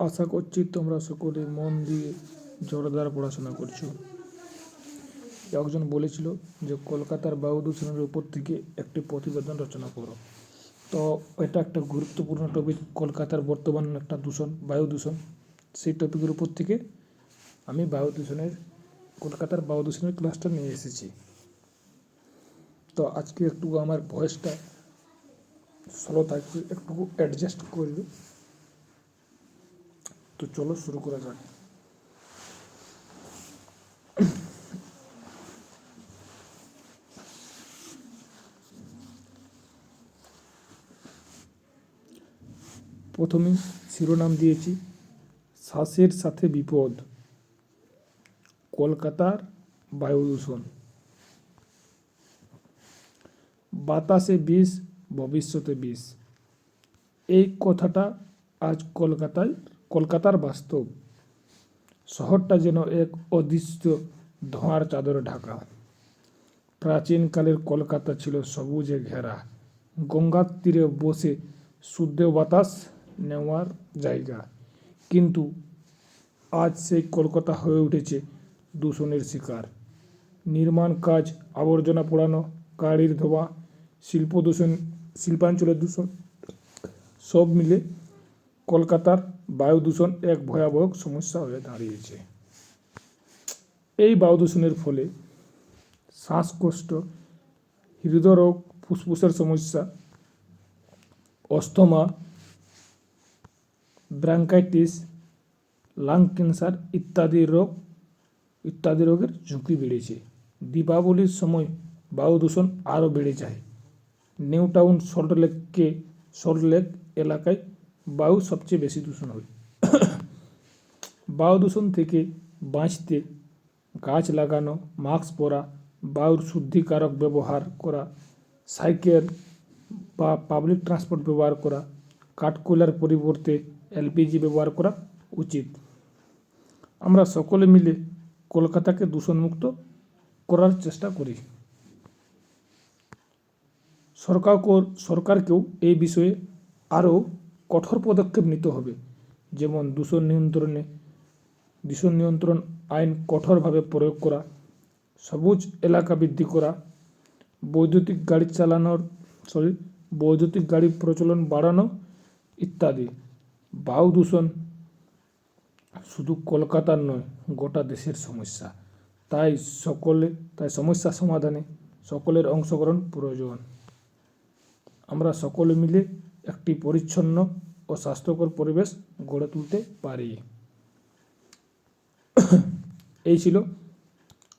আশা করছি তোমরা সকলে মন দিয়ে জোরদার পড়াশোনা করছ। একজন বলেছিল যে, কলকাতার বায়ু দূষণের উপর থেকে একটি প্রতিবেদন রচনা করো। তো এটা একটা গুরুত্বপূর্ণ টপিক কলকাতার বর্তমান একটা দূষণ, বায়ু দূষণ। সেই টপিকের উপর থেকে আমি বায়ু দূষণের কলকাতার বায়ু দূষণের ক্লাসটা নিয়ে এসেছি। তো আজকে একটু আমার ভয়েসটা স্লো থাকবে একটু অ্যাডজাস্ট করবে তো চলো শুরু করা যাক। প্রথমে শিরোনাম দিয়েছি, শ্বাসের সাথে বিপদ, কলকাতার বায়ু দূষণ। বাতাসে বিষ, ভবিষ্যতে বিষ। এই কথাটা আজ কলকাতায় কলকাতার বাস্তব। শহরটা যেন এক অদৃশ্য ধোঁয়ার চাদরে ঢাকা। প্রাচীনকালের কলকাতা ছিল সবুজে ঘেরা। গঙ্গার তীরে বসে শুদ্ধ বাতাস নেওয়ার জায়গা। কিন্তু আজ সেই কলকাতা হয়ে উঠেছে দূষণের শিকার। নির্মাণ কাজ, আবর্জনা পোড়ানো, গাড়ির ধোঁয়া শিল্প দূষণ শিল্পাঞ্চলের দূষণ, সব মিলে কলকাতার বায়ু দূষণ এক ভয়াবহ সমস্যা হয়ে দাঁড়িয়েছে। এই বায়ু দূষণের ফলে শ্বাসকষ্ট, হৃদরোগ, ফুসফুসের সমস্যা, অস্থমা, ব্রাঙ্কাইটিস, লাং ক্যান্সার ইত্যাদি রোগ, ইত্যাদি রোগের ঝুঁকি বেড়েছে। দীপাবলির সময় বায়ু দূষণ আরও বেড়ে যায়। নিউ টাউন সল্টলেককে সল্টলেক এলাকায় বায়ু সবচেয়ে বেশি দূষণ হয় বায়ু দূষণ থেকে বাঁচতে গাছ লাগানো, মাস্ক পরা, বায়ুর শুদ্ধিকারক ব্যবহার করা, সাইকেল বা পাবলিক ট্রান্সপোর্ট ব্যবহার করা কাঠকয়লার পরিবর্তে এলপিজি ব্যবহার করা উচিত। আমরা সকলে মিলে কলকাতাকে দূষণমুক্ত করার চেষ্টা করি। সরকার সরকারকেও এই বিষয়ে আরও কঠোর পদক্ষেপ নিতে হবে। যেমন দূষণ নিয়ন্ত্রণে, দূষণ নিয়ন্ত্রণ আইন কঠোরভাবে প্রয়োগ করা, সবুজ এলাকা বৃদ্ধি করা, বৈদ্যুতিক গাড়ি চালানোর সরি বৈদ্যুতিক গাড়ি প্রচলন বাড়ানো ইত্যাদি। বায়ু দূষণ শুধু কলকাতার নয়, গোটা দেশের সমস্যা। তাই সকলে, তাই সমস্যা সমাধানে সকলের অংশগ্রহণ প্রয়োজন। আমরা সকলে মিলে একটি পরিচ্ছন্ন ও স্বাস্থ্যকর পরিবেশ গড়ে তুলতে পারি। এই ছিল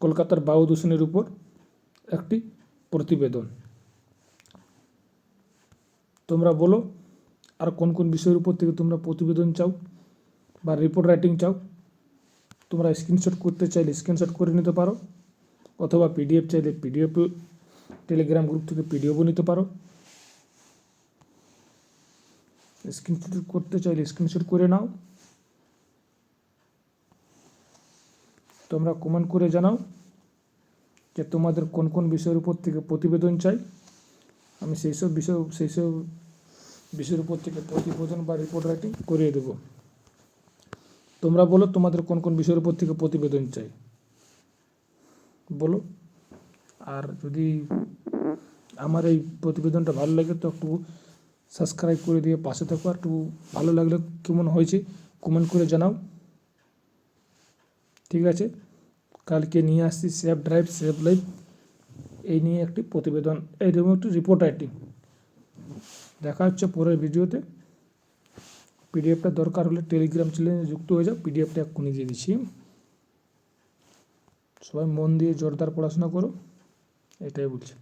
কলকাতার বায়ু দূষণের উপর একটি প্রতিবেদন। তোমরা বলো, আর কোন কোন বিষয়ের উপর থেকে তোমরা প্রতিবেদন চাও বা রিপোর্ট রাইটিং চাও? তোমরা স্ক্রিনশট করতে চাইলে স্ক্রিনশট করে নিতে পারো, অথবা পিডিএফ চাইলে পিডিএফ টেলিগ্রাম গ্রুপ থেকে পিডিএফও নিতে পারো। স্ক্রিনশট করতে চাইলে স্ক্রিনশট করে নাও। তোমরা কমেন্ট করে জানাও যে তোমাদের কোন কোন বিষয়ের উপর থেকে প্রতিবেদন চাই। আমি সেই সব বিষয়, সেই সব বিষয়ের উপর থেকে প্রতিবেদন বা রিপোর্ট রাইটিং করিয়ে দেবো। তোমরা বলো তোমাদের কোন কোন বিষয়ের উপর থেকে প্রতিবেদন চাই। বলো। আর যদি আমার এই প্রতিবেদনটা ভালো লাগে তো একটু সাবস্ক্রাইব করে দিয়ে পাশে থাকো। আর একটু ভালো লাগলে কেমন হয়েছে কমেন্ট করে জানাও। ঠিক আছে? কালকে নিয়ে আসছি সেফ ড্রাইভ সেফ লাইফ এই নিয়ে একটি প্রতিবেদন। এইরকম একটি রিপোর্ট রাইটিং দেখা হচ্ছে পরের ভিডিওতে। পিডিএফটা দরকার হলে টেলিগ্রাম চ্যানেলে যুক্ত হয়ে যাও। পিডিএফটা এক্ষুনি দিয়ে দিচ্ছি। সবাই মন দিয়ে জোরদার পড়াশোনা করো। এটাই বলছি।